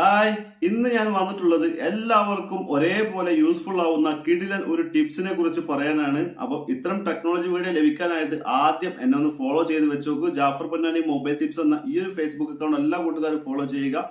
Hi ഇന്ന് ഞാൻ വന്നിട്ടുള്ളത് എല്ലാവർക്കും ഒരേപോലെ യൂസ്ഫുൾ ആവുന്ന കിടിലൻ ഒരു ടിപ്സിനെ കുറിച്ച് പറയാനാണ്. അപ്പൊ ഇത്തരം ടെക്നോളജി വീഡിയോ ലഭിക്കാനായിട്ട് ആദ്യം എന്നെ ഒന്ന് ഫോളോ ചെയ്ത് വെച്ചോക്കൂ. ജാഫർ പൊന്നാനി മൊബൈൽ ടിപ്സ് എന്ന ഈ ഒരു ഫേസ്ബുക്ക് അക്കൗണ്ട് എല്ലാ കൂട്ടുകാരും ഫോളോ ചെയ്യുക.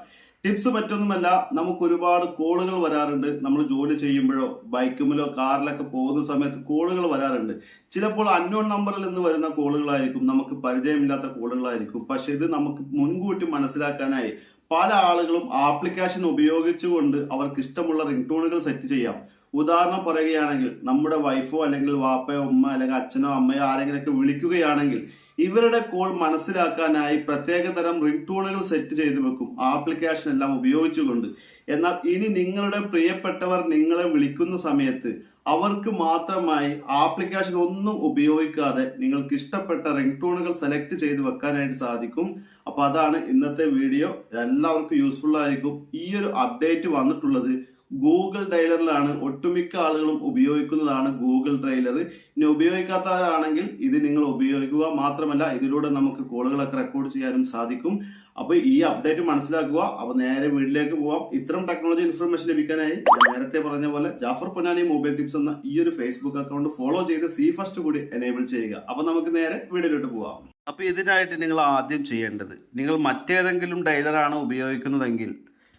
ടിപ്സ് മറ്റൊന്നുമല്ല നമുക്ക് ഒരുപാട് കോളുകൾ വരാറുണ്ട്. നമ്മൾ ജോലി ചെയ്യുമ്പോഴോ ബൈക്കുമിലോ കാറിലൊക്കെ പോകുന്ന സമയത്ത് കോളുകൾ വരാറുണ്ട്. ചിലപ്പോൾ അൺനോൺ നമ്പറിൽ നിന്ന് വരുന്ന കോളുകളായിരിക്കും നമുക്ക് പരിചയമില്ലാത്ത കോളുകളായിരിക്കും പക്ഷെ ഇത് നമുക്ക് മുൻകൂട്ടി മനസ്സിലാക്കാനായി പല ആളുകളും ആപ്ലിക്കേഷൻ ഉപയോഗിച്ചുകൊണ്ട് അവർക്ക് ഇഷ്ടമുള്ള റിംഗ് ടോണുകൾ സെറ്റ് ചെയ്യാം. ഉദാഹരണം പറയുകയാണെങ്കിൽ നമ്മുടെ വൈഫോ അല്ലെങ്കിൽ വാപ്പയോ ഉമ്മ അല്ലെങ്കിൽ അച്ഛനോ അമ്മയോ ആരെങ്കിലൊക്കെ വിളിക്കുകയാണെങ്കിൽ ഇവരുടെ കോൾ മനസ്സിലാക്കാനായി പ്രത്യേക തരം റിംഗ് ടോണുകൾ സെറ്റ് ചെയ്ത് വെക്കും ആപ്ലിക്കേഷൻ എല്ലാം ഉപയോഗിച്ചുകൊണ്ട്. എന്നാൽ ഇനി നിങ്ങളുടെ പ്രിയപ്പെട്ടവർ നിങ്ങളെ വിളിക്കുന്ന സമയത്ത് അവർക്ക് മാത്രമായി ആപ്ലിക്കേഷൻ ഒന്നും ഉപയോഗിക്കാതെ നിങ്ങൾക്ക് ഇഷ്ടപ്പെട്ട റിംഗ് ടൂണുകൾ സെലക്ട് ചെയ്ത് വെക്കാനായിട്ട് സാധിക്കും. അപ്പൊ അതാണ് ഇന്നത്തെ വീഡിയോ. എല്ലാവർക്കും യൂസ്ഫുൾ ആയിരിക്കും. ഈ ഒരു അപ്ഡേറ്റ് വന്നിട്ടുള്ളത് ഗൂഗിൾ ഡ്രൈലറിലാണ് ഒട്ടുമിക്ക ആളുകളും ഉപയോഗിക്കുന്നതാണ് ഗൂഗിൾ ഡ്രൈലർ ഇനി ഉപയോഗിക്കാത്തവരാണെങ്കിൽ ഇത് നിങ്ങൾ ഉപയോഗിക്കുക മാത്രമല്ല ഇതിലൂടെ നമുക്ക് കോളുകളൊക്കെ റെക്കോർഡ് ചെയ്യാനും സാധിക്കും. അപ്പോൾ ഈ അപ്ഡേറ്റ് മനസ്സിലാക്കുക. അപ്പോൾ നേരെ വീട്ടിലേക്ക് പോവാം. ഇത്തരം ടെക്നോളജി ഇൻഫർമേഷൻ ലഭിക്കാനായി നേരത്തെ പറഞ്ഞ പോലെ ജാഫർ പൊന്നാനി മൊബൈൽ ടിപ്സ് എന്ന ഈ ഒരു ഫേസ്ബുക്ക് അക്കൗണ്ട് ഫോളോ ചെയ്ത് സി ഫസ്റ്റ് കൂടി എനേബിൾ ചെയ്യുക. അപ്പോൾ നമുക്ക് നേരെ വീഡിയോയിലോട്ട് പോവാം. അപ്പോൾ ഇതിനായിട്ട് നിങ്ങൾ ആദ്യം ചെയ്യേണ്ടത് നിങ്ങൾ മറ്റേതെങ്കിലും ഡൈലറാണ് ഉപയോഗിക്കുന്നതെങ്കിൽ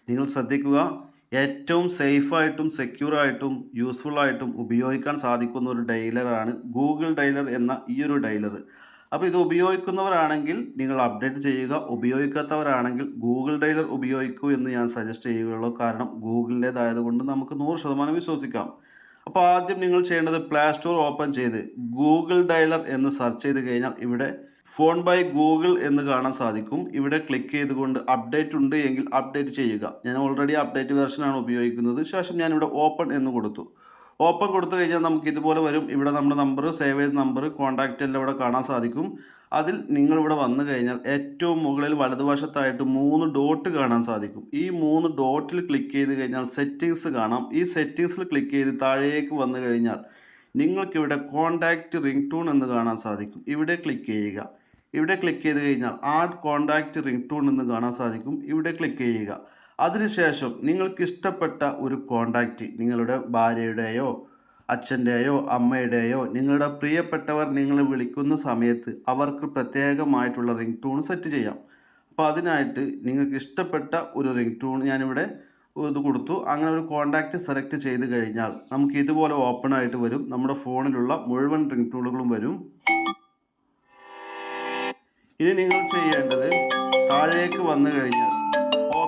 നിങ്ങൾ ശ്രദ്ധിക്കുക. ഏറ്റവും സേഫായിട്ടും സെക്യൂറായിട്ടും യൂസ്ഫുള്ളായിട്ടും ഉപയോഗിക്കാൻ സാധിക്കുന്ന ഒരു ഡെയിലറാണ് ഗൂഗിൾ ഡൈലർ എന്ന ഈ ഒരു ഡൈലർ അപ്പോൾ ഇത് ഉപയോഗിക്കുന്നവരാണെങ്കിൽ നിങ്ങൾ അപ്ഡേറ്റ് ചെയ്യുക ഉപയോഗിക്കാത്തവരാണെങ്കിൽ ഗൂഗിൾ ഡൈലർ ഉപയോഗിക്കൂ എന്ന് ഞാൻ സജസ്റ്റ് ചെയ്യുകയുള്ളൂ. കാരണം ഗൂഗിളിന്റേതായതുകൊണ്ട് നമുക്ക് നൂറ് ശതമാനം വിശ്വസിക്കാം. അപ്പോൾ ആദ്യം നിങ്ങൾ ചെയ്യേണ്ടത് പ്ലേ സ്റ്റോർ ഓപ്പൺ ചെയ്ത് ഗൂഗിൾ ഡൈലർ എന്ന് സെർച്ച് ചെയ്ത് കഴിഞ്ഞാൽ ഇവിടെ ഫോൺ ബൈ ഗൂഗിൾ എന്ന് കാണാൻ സാധിക്കും. ഇവിടെ ക്ലിക്ക് ചെയ്തുകൊണ്ട് അപ്ഡേറ്റ് ഉണ്ട് എങ്കിൽ അപ്ഡേറ്റ് ചെയ്യുക. ഞാൻ ഓൾറെഡി അപ്ഡേറ്റ് വെർഷനാണ് ഉപയോഗിക്കുന്നത്. ശേഷം ഞാനിവിടെ ഓപ്പൺ എന്ന് കൊടുത്തു. ഓപ്പൺ കൊടുത്തു കഴിഞ്ഞാൽ നമുക്ക് ഇതുപോലെ വരും. ഇവിടെ നമ്മുടെ നമ്പർ സേവ് ചെയ്ത നമ്പർ കോൺടാക്റ്റ് എല്ലാം ഇവിടെ കാണാൻ സാധിക്കും. അതിൽ നിങ്ങളിവിടെ വന്നു കഴിഞ്ഞാൽ ഏറ്റവും മുകളിൽ വലതുവശത്തായിട്ട് മൂന്ന് ഡോട്ട് കാണാൻ സാധിക്കും. ഈ മൂന്ന് ഡോട്ടിൽ ക്ലിക്ക് ചെയ്ത് കഴിഞ്ഞാൽ സെറ്റിങ്സ് കാണാം. ഈ സെറ്റിങ്സിൽ ക്ലിക്ക് ചെയ്ത് താഴേക്ക് വന്നു കഴിഞ്ഞാൽ നിങ്ങൾക്കിവിടെ കോൺടാക്റ്റ് റിംഗ് ടൂൺ എന്ന് കാണാൻ സാധിക്കും. ഇവിടെ ക്ലിക്ക് ചെയ്യുക. ഇവിടെ ക്ലിക്ക് ചെയ്ത് കഴിഞ്ഞാൽ ആഡ് കോൺടാക്റ്റ് റിംഗ് ടൂൺ എന്ന് കാണാൻ സാധിക്കും. ഇവിടെ ക്ലിക്ക് ചെയ്യുക. അതിനുശേഷം നിങ്ങൾക്ക് ഇഷ്ടപ്പെട്ട ഒരു കോണ്ടാക്റ്റ് നിങ്ങളുടെ ഭാര്യയുടെയോ അച്ഛന്റെയോ അമ്മയുടെയോ നിങ്ങളുടെ പ്രിയപ്പെട്ടവർ നിങ്ങളെ വിളിക്കുന്ന സമയത്ത് അവർക്ക് പ്രത്യേകമായിട്ടുള്ള റിംഗ് ടൂൺ സെറ്റ് ചെയ്യാം. അപ്പോൾ അതിനായിട്ട് നിങ്ങൾക്ക് ഇഷ്ടപ്പെട്ട ഒരു റിംഗ് ടൂൺ ഞാനിവിടെ ഇത് കൊടുത്തു. അങ്ങനെ ഒരു കോണ്ടാക്റ്റ് സെലക്ട് ചെയ്ത് കഴിഞ്ഞാൽ നമുക്ക് ഇതുപോലെ ഓപ്പൺ ആയിട്ട് വരും. നമ്മുടെ ഫോണിലുള്ള മുഴുവൻ റിംഗ് ടൂളുകളും വരും. ഇനി നിങ്ങൾ ചെയ്യേണ്ടത് താഴേക്ക് വന്നു കഴിഞ്ഞാൽ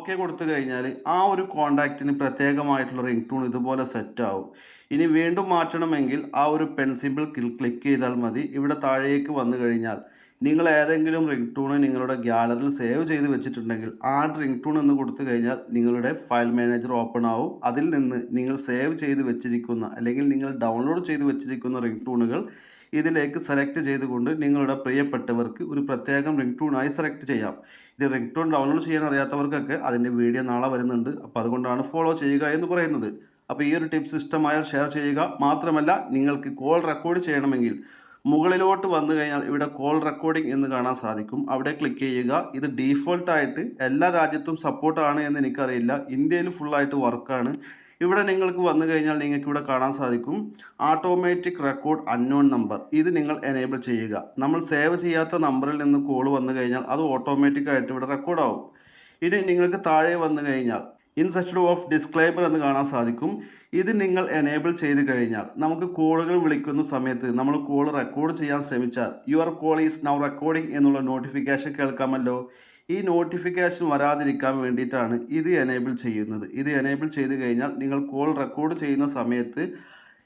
ഓക്കെ കൊടുത്തു കഴിഞ്ഞാൽ ആ ഒരു കോണ്ടാക്റ്റിന് പ്രത്യേകമായിട്ടുള്ള റിംഗ് ടൂൺ ഇതുപോലെ സെറ്റ് ആവും ഇനി വീണ്ടും മാറ്റണമെങ്കിൽ ആ ഒരു പെൻസിമ്പിൾ ക്ലിക്ക് ചെയ്താൽ മതി. ഇവിടെ താഴേക്ക് വന്നു കഴിഞ്ഞാൽ നിങ്ങൾ ഏതെങ്കിലും റിംഗ് ടൂണ് നിങ്ങളുടെ ഗ്യാലറിയിൽ സേവ് ചെയ്ത് വെച്ചിട്ടുണ്ടെങ്കിൽ ആ റിംഗ് ടൂൺ എന്ന് കൊടുത്തു കഴിഞ്ഞാൽ നിങ്ങളുടെ ഫയൽ മാനേജർ ഓപ്പൺ ആവും. അതിൽ നിന്ന് നിങ്ങൾ സേവ് ചെയ്ത് വെച്ചിരിക്കുന്ന അല്ലെങ്കിൽ നിങ്ങൾ ഡൗൺലോഡ് ചെയ്ത് വെച്ചിരിക്കുന്ന റിംഗ് ടൂണുകൾ ഇതിലേക്ക് സെലക്ട് ചെയ്തുകൊണ്ട് നിങ്ങളുടെ പ്രിയപ്പെട്ടവർക്ക് ഒരു പ്രത്യേകം റിംഗ് ടൂണായി സെലക്ട് ചെയ്യാം. ഇത് റിംഗ് ടൂൺ ഡൗൺലോഡ് ചെയ്യാൻ അറിയാത്തവർക്കൊക്കെ അതിന്റെ വീഡിയോ നാളെ വരുന്നുണ്ട്. അപ്പോൾ അതുകൊണ്ടാണ് ഫോളോ ചെയ്യുക എന്ന് പറയുന്നത്. അപ്പോൾ ഈ ഒരു ടിപ്സ് ഇഷ്ടമായാൽ ഷെയർ ചെയ്യുക. മാത്രമല്ല നിങ്ങൾക്ക് കോൾ റെക്കോർഡ് ചെയ്യണമെങ്കിൽ മുകളിലോട്ട് വന്നു കഴിഞ്ഞാൽ ഇവിടെ കോൾ റെക്കോർഡിംഗ് എന്ന് കാണാൻ സാധിക്കും. അവിടെ ക്ലിക്ക് ചെയ്യുക. ഇത് ഡീഫോൾട്ടായിട്ട് എല്ലാ രാജ്യത്തും സപ്പോർട്ടാണ് എന്ന് എനിക്കറിയില്ല. ഇന്ത്യയിൽ ഫുള്ളായിട്ട് വർക്കാണ് ഇവിടെ നിങ്ങൾക്ക് വന്നു കഴിഞ്ഞാൽ നിങ്ങൾക്ക് ഇവിടെ കാണാൻ സാധിക്കും. ആട്ടോമാറ്റിക് റെക്കോർഡ് അൺനോൺ നമ്പർ ഇത് നിങ്ങൾ എനേബിൾ ചെയ്യുക. നമ്മൾ സേവ് ചെയ്യാത്ത നമ്പറിൽ നിന്ന് കോൾ വന്നു കഴിഞ്ഞാൽ അത് ഓട്ടോമാറ്റിക് ആയിട്ട് ഇവിടെ റെക്കോർഡാവും ഇനി നിങ്ങൾക്ക് താഴെ വന്നു കഴിഞ്ഞാൽ ഇൻസെക്ഷൻ ഓഫ് ഡിസ്ക്ലൈമർ എന്ന് കാണാൻ സാധിക്കും. ഇത് നിങ്ങൾ എനേബിൾ ചെയ്ത് കഴിഞ്ഞാൽ നമുക്ക് കോളുകൾ വിളിക്കുന്ന സമയത്ത് നമ്മൾ കോൾ റെക്കോർഡ് ചെയ്യാൻ ശ്രമിച്ചാൽ your call is now recording എന്നുള്ള നോട്ടിഫിക്കേഷൻ കേൾക്കാമല്ലോ. ഈ നോട്ടിഫിക്കേഷൻ വരാതിരിക്കാൻ വേണ്ടിയിട്ടാണ് ഇത് എനേബിൾ ചെയ്യുന്നത്. ഇത് എനേബിൾ ചെയ്ത് കഴിഞ്ഞാൽ നിങ്ങൾ കോൾ റെക്കോർഡ് ചെയ്യുന്ന സമയത്ത്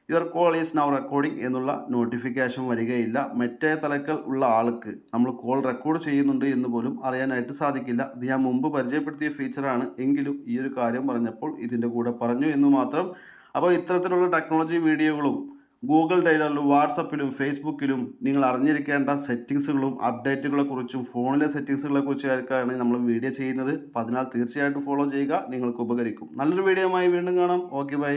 your call is now recording എന്നുള്ള നോട്ടിഫിക്കേഷൻ വരികയില്ല. മറ്റേ തലക്കൽ ഉള്ള ആൾക്ക് നമ്മൾ കോൾ റെക്കോർഡ് ചെയ്യുന്നുണ്ട് എന്ന് പോലും അറിയാനായിട്ട് സാധിക്കില്ല. ഇത് ഞാൻ മുമ്പ് പരിചയപ്പെടുത്തിയ ഫീച്ചറാണ് എങ്കിലും ഈ ഒരു കാര്യം പറഞ്ഞപ്പോൾ ഇതിന്റെ കൂടെ പറഞ്ഞു എന്ന് മാത്രം. അപ്പോൾ ഇത്തരത്തിലുള്ള ടെക്നോളജി വീഡിയോകളും ഗൂഗിൾ ഡൈലറിലും വാട്സപ്പിലും ഫേസ്ബുക്കിലും നിങ്ങൾ അറിഞ്ഞിരിക്കേണ്ട സെറ്റിങ്സുകളും അപ്ഡേറ്റുകളെക്കുറിച്ചും ഫോണിലെ സെറ്റിങ്സുകളെ കുറിച്ചൊക്കെയാണ് നമ്മൾ വീഡിയോ ചെയ്യുന്നത്. അപ്പോൾ അതിനാൽ തീർച്ചയായിട്ടും ഫോളോ ചെയ്യുക. നിങ്ങൾക്ക് ഉപകരിക്കും. നല്ലൊരു വീഡിയോയുമായി വീണ്ടും കാണാം. Okay bye